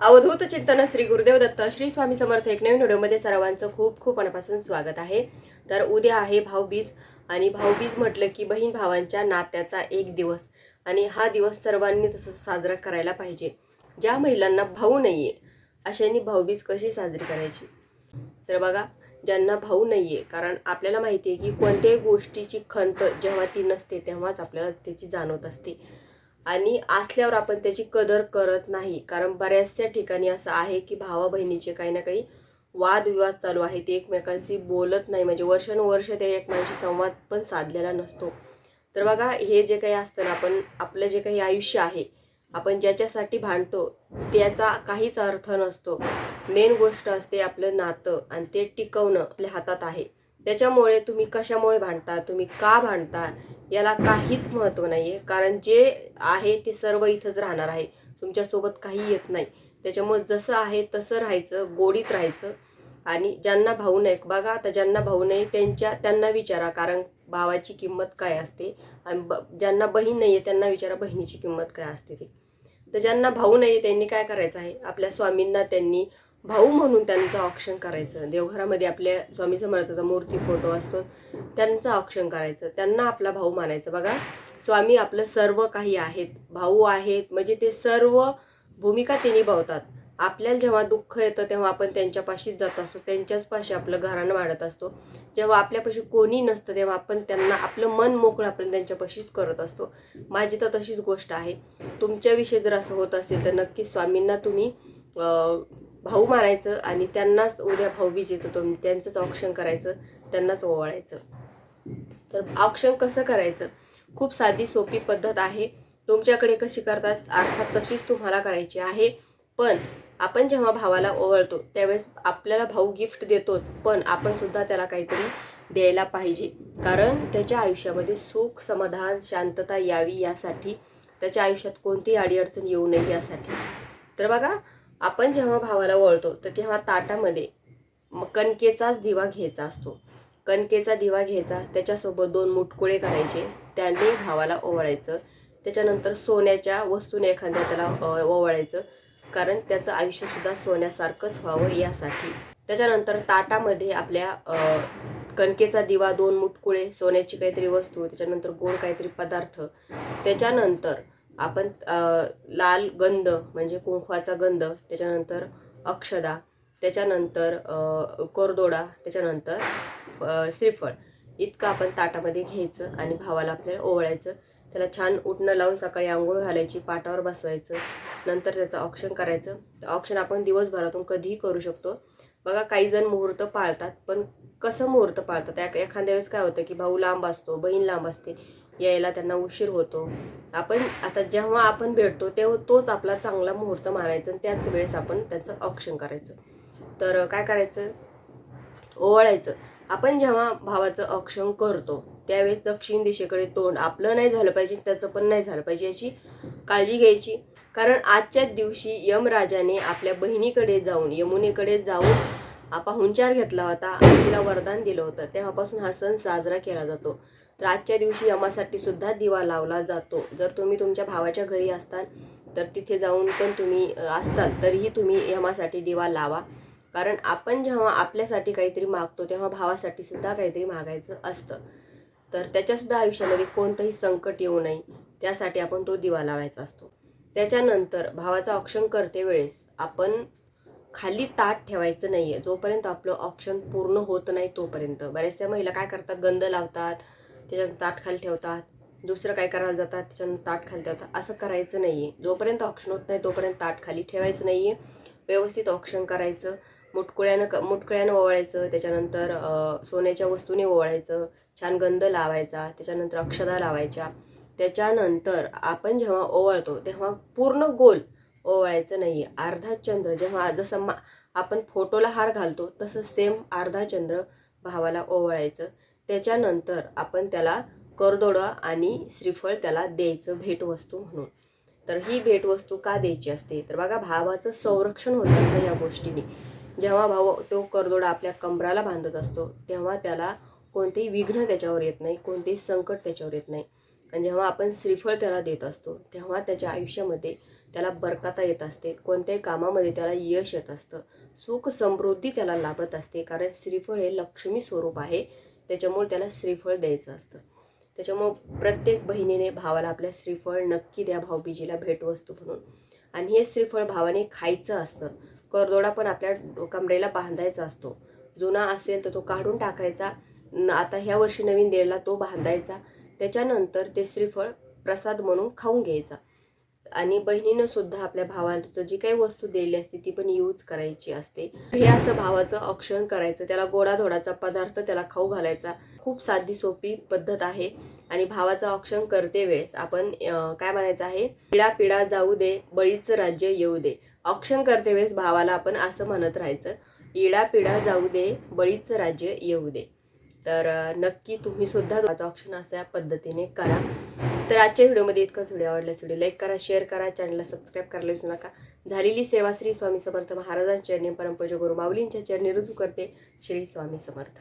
अवधूत चिंतन श्री गुरुदेव दत्त श्री स्वामी समर्थ एक नवीन व्हिडिओमध्ये सर्वांचं खूप खूप मनापासून स्वागत आहे. तर उद्या आहे भाऊबीज आणि भाऊबीज म्हटलं की बहीण भावांच्या नात्याचा एक दिवस आणि हा दिवस सर्वांनी तसं साजरा करायला पाहिजे. ज्या महिलांना भाऊ नाही आहे अशांनी भाऊबीज कशी साजरी करायची? तर बघा ज्यांना भाऊ नाही आहे कारण आपल्याला माहिती आहे की कोणत्याही गोष्टीची खंत जेव्हा ती नसते तेव्हाच आपल्याला त्याची जाणवत असते. आणि असल्यावर आपण त्याची कदर करत नाही. कारण बऱ्याचशा ठिकाणी असं आहे की भावा बहिणीचे काही ना काही वादविवाद चालू आहे. ते एकमेकांशी बोलत नाही. म्हणजे वर्षानुवर्ष ते एकमेकांशी संवाद पण साधलेला नसतो. तर बघा हे जे काही असतं ना आपण आपलं जे काही आयुष्य आहे आपण ज्याच्यासाठी भांडतो त्याचा काहीच अर्थ नसतो. मेन गोष्ट असते आपलं नातं आणि ते टिकवणं आपल्या हातात आहे. त्याच्यामुळे तुम्ही कशामुळे भांडता? तुम्ही का भांडता? याला काहीच महत्त्व नाही आहे कारण जे आहे ते सर्व इथंच राहणार आहे. तुमच्यासोबत काही येत नाही. त्याच्यामुळे जसं आहे तसं राहायचं गोडीत राहायचं. आणि ज्यांना भाऊ नाही बघा आता ज्यांना भाऊ नाही त्यांच्या त्यांना विचारा. कारण भावाची किंमत काय असते? आणि ब ज्यांना बहीण नाही आहे त्यांना विचारा बहिणीची किंमत काय असते ती. तर ज्यांना भाऊ नाही त्यांनी काय करायचं आहे? आपल्या स्वामींना त्यांनी भाऊ म्हणून त्यांचं ऑक्षण करायचं. देवघरामध्ये आपल्या स्वामी समर्थाचा मूर्ती फोटो असतो. त्यांचं ऑक्षण करायचं. त्यांना आपला भाऊ मानायचं. बघा स्वामी आपलं सर्व काही आहेत. भाऊ आहेत. म्हणजे ते सर्व भूमिका ते निभावतात आपल्याला जेव्हा दुःख येतं तेव्हा आपण त्यांच्यापाशीच जात असतो. त्यांच्याच पाशी आपलं घराणं वाढत असतो. जेव्हा आपल्यापाशी कोणी नसतं तेव्हा आपण त्यांना आपलं मन मोकळं आपण त्यांच्यापाशीच करत असतो. माझी तर तशीच गोष्ट आहे. तुमच्याविषयी जर असं होत असेल तर नक्की स्वामींना तुम्ही भाऊ मारायचं आणि त्यांनाच उद्या भाऊबीजेचं तो त्यांचंच औक्षण करायचं त्यांनाच ओवाळायचं. तर औक्षण कसं करायचं? खूप साधी सोपी पद्धत आहे. तुमच्याकडे कशी करतात? अर्थात तशीच तुम्हाला करायची आहे. पण आपण जेव्हा भावाला ओवळतो त्यावेळेस आपल्याला भाऊ गिफ्ट देतोच. पण आपण सुद्धा त्याला काहीतरी द्यायला पाहिजे. कारण त्याच्या आयुष्यामध्ये सुख समाधान शांतता यावी यासाठी त्याच्या आयुष्यात कोणतीही अडीअडचण येऊ नये यासाठी. तर बघा आपण जेव्हा भावाला ओळतो तर तेव्हा ताटामध्ये कणकेचाच दिवा घ्यायचा असतो. कणकेचा दिवा घ्यायचा त्याच्यासोबत दोन मुटकुळे करायचे त्याने भावाला ओवाळायचं. त्याच्यानंतर सोन्याच्या वस्तूने एखाद्या त्याला ओवाळायचं. कारण त्याचं आयुष्यसुद्धा सोन्यासारखंच व्हावं यासाठी. त्याच्यानंतर ताटामध्ये आपल्या कणकेचा दिवा दोन मुटकुळे सोन्याची काहीतरी वस्तू त्याच्यानंतर गोड काहीतरी पदार्थ. त्याच्यानंतर आपण लाल गंध म्हणजे कुंकवाचा गंध त्याच्यानंतर अक्षदा त्याच्यानंतर कोरदोडा त्याच्यानंतर श्रीफळ. इतकं आपण ताटामध्ये घ्यायचं आणि भावाला आपल्याला ओवळायचं. त्याला छान उठणं लावून सकाळी आंघोळ घालायची पाटावर बसवायचं. नंतर त्याचं ऑप्शन करायचं. ऑप्शन आपण दिवसभरातून कधीही करू शकतो. बघा काही जण मुहूर्त पाळतात पण कसं मुहूर्त पाळतात? एखाद्या वेळेस काय होतं की भाऊ लांब असतो बहीण लांब असते. यायला त्यांना उशीर होतो. आपण आता जेव्हा आपण भेटतो तेव्हा तोच आपला चांगला मुहूर्त मारायचा आणि त्याच वेळेस आपण त्याचं ऑप्शन करायचं. तर काय करायचं? ओवाळायचं. आपण जेव्हा भावाचं औक्षण करतो त्यावेळेस दक्षिण दिशेकडे तोंड आपलं नाही झालं पाहिजे त्याचं पण नाही झालं पाहिजे याची काळजी घ्यायची. कारण आजच्याच दिवशी यमराजाने आपल्या बहिणीकडे जाऊन यमुनेकडे जाऊन पाहुणचार घेतला होता आणि तिला वरदान दिलं होतं. तेव्हापासून हा सण साजरा केला जातो. तर आजच्या दिवशी यमासाठी सुद्धा दिवा लावला जातो. जर तुम्ही तुमच्या भावाच्या घरी असताल तर तिथे जाऊन पण तुम्ही असतात तरीही तुम्ही यमासाठी दिवा लावा. कारण आपण जेव्हा आपल्यासाठी काहीतरी मागतो तेव्हा भावासाठी सुद्धा काहीतरी मागायचं असतं. तर त्याच्यासुद्धा आयुष्यामध्ये कोणतंही संकट येऊ नये. त्यासाठी आपण तो दिवा लावायचा असतो. त्याच्यानंतर भावाचा औक्षण करते वेळेस आपण खाली ताट ठेवायचं नाही आहे जोपर्यंत आपलं ऑप्शन पूर्ण होत नाही तोपर्यंत. बऱ्याचशा महिला काय करतात? गंध लावतात त्याच्यानंतर ताट खाली ठेवतात. दुसरं काय करायला जातात? त्याच्यानंतर ताट खाली ठेवतात. असं करायचं नाही आहे जोपर्यंत ऑप्शन होत नाही तोपर्यंत ताट खाली ठेवायचं नाही आहे व्यवस्थित ऑप्शन करायचं. मुटकुळ्यानं क मुटकुळ्यानं ओवाळायचं. त्याच्यानंतर सोन्याच्या वस्तूने ओवाळायचं. छान गंध लावायचा. त्याच्यानंतर अक्षदा लावायच्या. त्याच्यानंतर आपण जेव्हा ओवाळतो तेव्हा पूर्ण गोल ओवाळायचं नाही आहे अर्धा चंद्र जेव्हा जसं मा आपण फोटोला हार घालतो तसं सेम अर्धा चंद्र भावाला ओवाळायचं. त्याच्यानंतर आपण त्याला करदोडं आणि श्रीफळ त्याला द्यायचं भेटवस्तू म्हणून. तर ही भेटवस्तू का द्यायची असते? तर बघा भावाचं संरक्षण होत असतं या गोष्टीने. जेव्हा भाऊ तो करदोडा आपल्या कमराला बांधत असतो तेव्हा त्याला कोणतेही विघ्न त्याच्यावर येत नाही कोणतेही संकट त्याच्यावर येत नाही. आणि जेव्हा आपण श्रीफळ त्याला देत असतो तेव्हा त्याच्या आयुष्यामध्ये त्याला बरकता येत असते. कोणत्याही कामामध्ये त्याला यश येत असतं. सुख समृद्धी त्याला लाभत असते. कारण श्रीफळ हे लक्ष्मी स्वरूप आहे. त्याच्यामुळे त्याला श्रीफळ द्यायचं असतं. त्याच्यामुळं प्रत्येक बहिणीने भावाला आपल्या श्रीफळ नक्की द्या भाऊबीजीला भेटवस्तू म्हणून. आणि हे श्रीफळ भावाने खायचं असतं. करदोडा पण आपल्या कमरेला बांधायचा असतो. जुना असेल तर तो काढून टाकायचा. आता ह्या वर्षी नवीन दिलेला तो बांधायचा. त्याच्यानंतर ते श्रीफळ प्रसाद म्हणून खाऊन घ्यायचा. आणि बहिणीनं सुद्धा आपल्या भावाचं जी काही वस्तू दिलेली असते ती पण यूज करायची असते. हे असं भावाचं औक्षण करायचं त्याला गोडाधोडाचा पदार्थ त्याला खाऊ घालायचा खूप साधी सोपी पद्धत आहे. आणि भावाचं औक्षण करते वेळेस. आपण काय म्हणायचं आहे? पिढा पिढा जाऊ दे बळीचं राज्य येऊ दे. औक्षण करते वेळेस भावाला आपण असं म्हणत राहायचं इडा पिढा जाऊ दे बळीचं राज्य येऊ दे. तर नक्की तुम्ही सुद्धा भावाचं औक्षण अशा पद्धतीने करा. तर आजच्या व्हिडिओमध्ये इतकंच. व्हिडिओ आवडल्यास व्हिडिओ लाईक करा शेअर करा चॅनलला सबस्क्राईब करायला विसरू नका. झालेली सेवा श्री स्वामी समर्थ महाराजांच्या चरणी परमपूज गुरु माऊलींच्या चरणी रुजू करते. श्री स्वामी समर्थ.